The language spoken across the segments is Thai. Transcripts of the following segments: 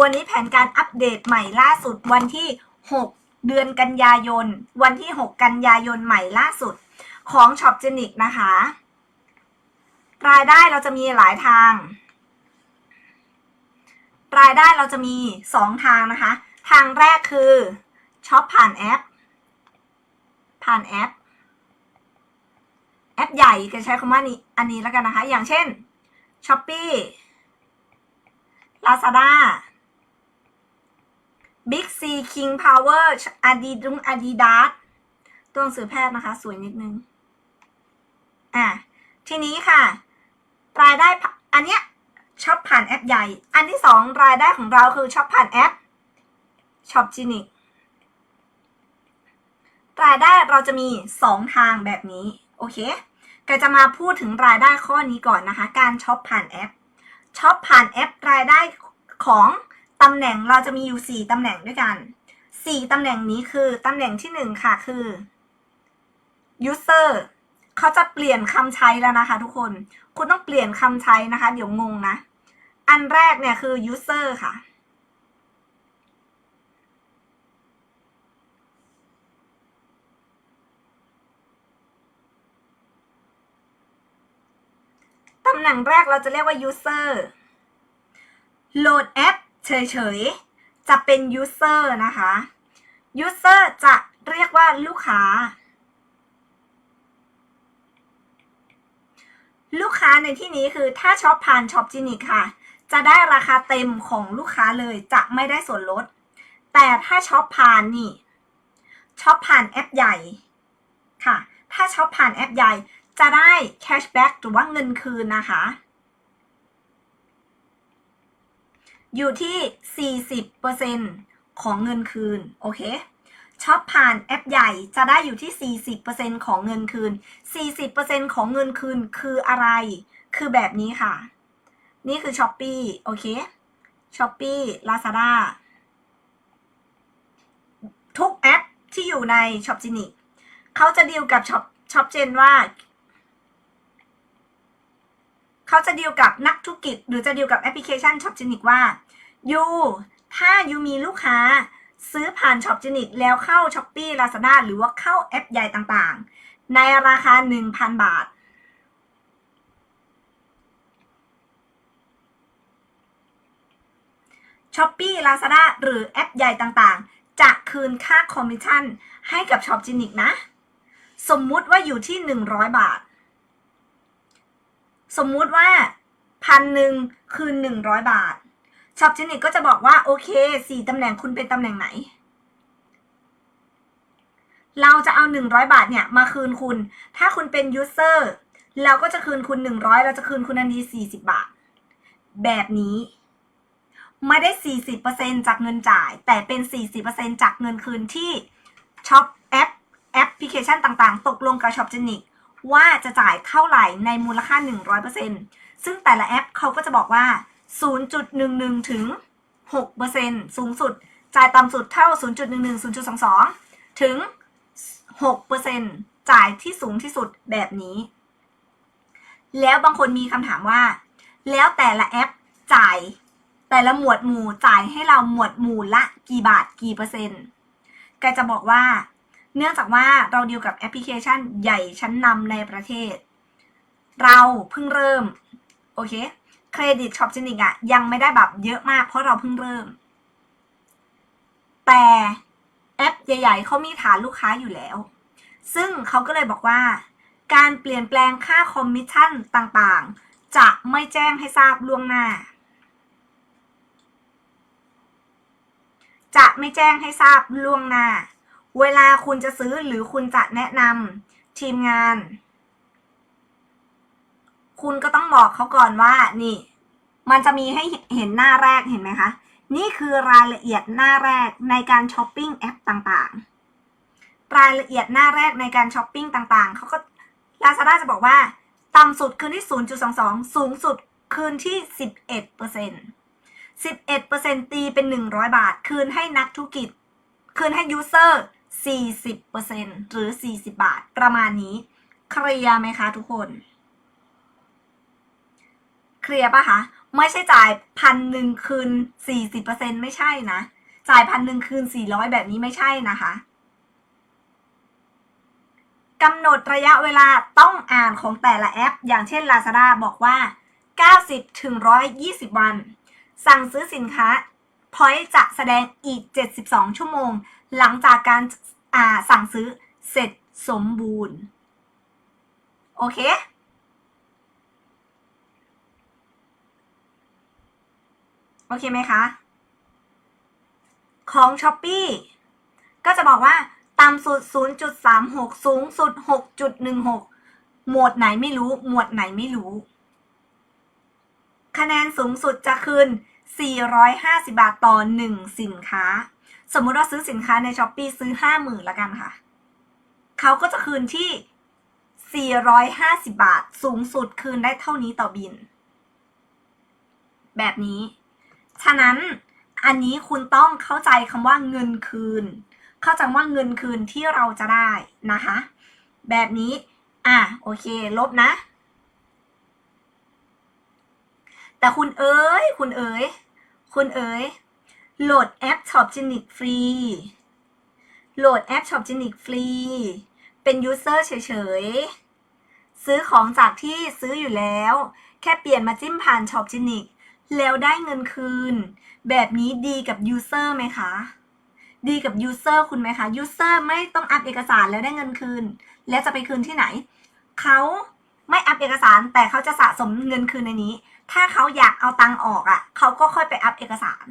วันนี้แผนการอัปเดตใหม่ล่าสุดวันที่ 6 เดือนกันยายน วันที่ 6 กันยายนใหม่ล่าสุดของช็อปเจนิกนะคะ รายได้เราจะมีหลายทาง รายได้เราจะมี 2 ทางนะคะ ทางแรกคือช็อปผ่านแอป ผ่านแอป แอปใหญ่ก็ใช้คำว่านี้อันนี้แล้วกันนะคะ อย่างเช่น Shopee Lazada Big C King Power Adidas Adidas ตัวหนังสือแพทย์นะคะ สวยนิดนึง อะ ทีนี้ค่ะ รายได้อันเนี้ยช็อปผ่านแอปใหญ่ อันที่สองรายได้ของเราคือช็อปผ่านแอปช็อปจินิกรายได้เราจะมีสองทางแบบนี้ โอเคก็จะมาพูดถึงรายได้ข้อนี้ก่อนนะคะ การช็อปผ่านแอปช็อปผ่านแอปรายได้ของ ตำแหน่งเราจะมีอยู่ 4ตำแหน่งด้วยกัน 4ตำแหน่งนี้คือตำแหน่งที่ 1 ค่ะคือ user เขาจะเปลี่ยนคำใช้แล้วนะคะทุกคน คุณต้องเปลี่ยนคำใช้นะคะ เดี๋ยวงงนะ อันแรกเนี่ยคือ user ค่ะ ตำแหน่งแรกเราจะเรียกว่า user โหลดแอป เฉยๆ จะเป็น user นะคะ user จะเรียกว่าลูกค้า ลูกค้าในที่นี้คือถ้าช็อปผ่านช็อปจินิกค่ะ จะได้ราคาเต็มของลูกค้าเลยจะไม่ได้ส่วนลด แต่ถ้าช็อปผ่านนี่ช็อปผ่านแอปใหญ่ค่ะ ถ้าช็อปผ่านแอปใหญ่จะได้แคชแบ็กหรือว่าเงินคืนนะคะ อยู่ที่ 40%ของเงินคืน โอเคช็อปผ่านแอปใหญ่จะได้อยู่ที่ 40%ของเงินคืน 40%ของเงินคืนคืออะไร คือแบบนี้ค่ะ นี่คือ s h อ p e e โอเค s h อ p e e Lazada ทุกแอปที่อยู่ใน Shop g e n i c เขาจะดีลกับ Shop Shop Gen ว่า เขาจะดีลกับนักธุรกิจ หรือจะดีลกับแอปพลิเคชัน Shop g e n i c ว่ายูถ้ายูมีลูกค้าซื้อผ่าน Shop g e n i c แล้วเข้า Shopee Lazada หรือว่าเข้าแอปใหญ่ต่างๆ ในราคา 1,000 บาท Shopee Lazada หรือแอปใหญ่ต่างๆ จะคืนค่าคอมมิชชั่นให้กับ Shop g e n i c นะ สมมุติว่าอยู่ที่ 100 บาท สมมุติว่าพันหนึ่งคืน100บาทช็อปเจนิกก็จะบอกว่าโอเคสี่ตำแหน่งคุณเป็นตำแหน่งไหน เราจะเอา100บาทเนี่ยมาคืนคุณ ถ้าคุณเป็นยูเซอร์เราก็จะคืนคุณ100เราจะคืนคุณทันที40บาท แบบนี้ไม่ได้ 40%จากเงินจ่าย แต่เป็น 40%จากเงินคืนที่ช็อปแอปแอปพลิเคชันต่างๆ ตกลงกับช็อปเจนิก ว่าจะจ่ายเท่าไหร่ในมูลค่า 100%ซึ่งแต่ละแอปเขาก็จะบอกว่า 0.11 ถึง 6%สูงสุด จ่ายต่ำสุดเท่า 0.11 0.22 ถึง 6%จ่ายที่สูงที่สุดแบบนี้ แล้วบางคนมีคำถามว่า แล้วแต่ละแอปจ่ายแต่ละหมวดหมู่จ่ายให้เราหมวดหมู่ละกี่บาทกี่เปอร์เซ็นต์แกจะบอกว่า เนื่องจากว่าเราดีลกับแอปพลิเคชันใหญ่ชั้นนำในประเทศ เราเพิ่งเริ่ม โอเค เครดิตช็อปจริงๆอะยังไม่ได้แบบเยอะมากเพราะเราเพิ่งเริ่ม แต่แอปใหญ่ ๆเขามีฐานลูกค้าอยู่แล้ว ซึ่งเขาก็เลยบอกว่า การเปลี่ยนแปลงค่าคอมมิชชั่นต่างๆ จะไม่แจ้งให้ทราบล่วงหน้า จะไม่แจ้งให้ทราบล่วงหน้า เวลาคุณจะซื้อหรือคุณจะแนะนำทีมงาน คุณก็ต้องบอกเขาก่อนว่า นี่ มันจะมีให้เห็นหน้าแรกเห็นไหมคะ นี่คือรายละเอียดหน้าแรกในการช้อปปิ้งแอปต่างๆ รายละเอียดหน้าแรกในการช้อปปิ้งต่างๆเขาก็ Lazada จะบอกว่า ต่ำสุดคืนที่ 0.22 สูงสุดคืนที่ 11% 11%ตีเป็น 100 บาท คืนให้นักธุรกิจ คืนให้ยูเซอร์ 40%หรือ 40 บาท ประมาณนี้ เคลียร์ไหมคะทุกคน เคลียร์ปะคะ ไม่ใช่จ่ายพันหนึ่งคืนสี่สิบเปอร์เซ็นไม่ใช่นะ จ่ายพันหนึ่งคืนสี่ร้อยแบบนี้ไม่ใช่นะคะกำหนดระยะเวลาต้องอ่านของแต่ละแอป อย่างเช่น Lazada บอกว่า 90ถึง120 วัน สั่งซื้อสินค้า พอยจะแสดงอีก 72 ชั่วโมง หลังจากการาสั่งซื้อเสร็จสมบูรณ์ โอเค โอเคไหมคะ ของ s h อ p e e ก็จะบอกว่าต่ำสุด 0.36 สูงสุด 6.16 หมวดไหนไม่รู้ หมวดไหนไม่รู้ คะแนนสูงสุดจะคืน 450 บาทต่อ 1 สินค้า สมมุติว่าซื้อสินค้าใน s h อ p e e ซื้อ 50,000ละกันค่ะ เขาก็จะคืนที่ 450 บาท สูงสุดคืนได้เท่านี้ต่อบิน แบบนี้ ฉะนั้นอันนี้คุณต้องเข้าใจคำว่าเงินคืน เข้าใจว่าเงินคืนที่เราจะได้นะคะ แบบนี้ อะโอเค ลบนะ แต่คุณเอ๋ย คุณเอ๋ย คุณเอ๋ย โหลดแอป Shop g e n i c ฟรี โหลดแอป Shop g e n i c ฟรี เป็นยูเซอร์เฉยๆ ซื้อของจากที่ซื้ออยู่แล้ว แค่เปลี่ยนมาจิ้มผ่าน Shop g e n i c แล้วได้เงินคืน แบบนี้ดีกับยูเซอร์ไหมคะ ดีกับยูเซอร์คุณไหมคะยูเซอร์ไม่ต้องอัพเอกสารแล้วได้เงินคืน แล้วจะไปคืนที่ไหน เขาไม่อัพเอกสารแต่เขาจะสะสมเงินคืนในนี้ ถ้าเขาอยากเอาตังออกอะ่ะ เขาก็ค่อยไปอัพเอกสาร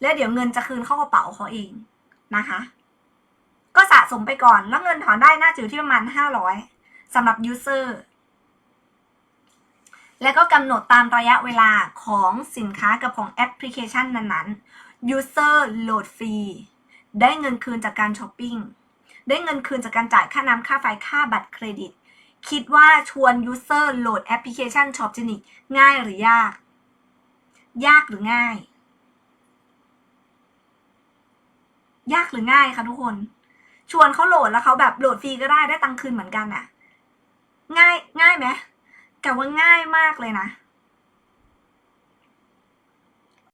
แล้วเดี๋ยวเงินจะคืนเข้ากระเป๋าเขาเองนะคะ ก็สะสมไปก่อน แล้วเงินถอนได้น่าจะอยู่ที่ประมาณห้าร้อยสำหรับยูเซอร์แล้วก็กำหนดตามระยะเวลาของสินค้ากับของแอปพลิเคชันนั้นๆ User โหลดฟรีได้เงินคืนจากการช้อปปิ้ง ได้เงินคืนจากการจ่ายค่าน้ำค่าไฟค่าบัตรเครดิต คิดว่าชวนยูเซอร์โหลดแอปพลิเคชัน s h o p g e n i c ง่ายหรือยาก ยากหรือง่าย ยากหรือง่ายคะทุกคน ชวนเขาโหลดแล้วเขาแบบโหลดฟรีก็ได้ได้ตังค์คืนเหมือนกันอะง่ายง่ายไหมแต่ว่าง่ายมากเลยนะ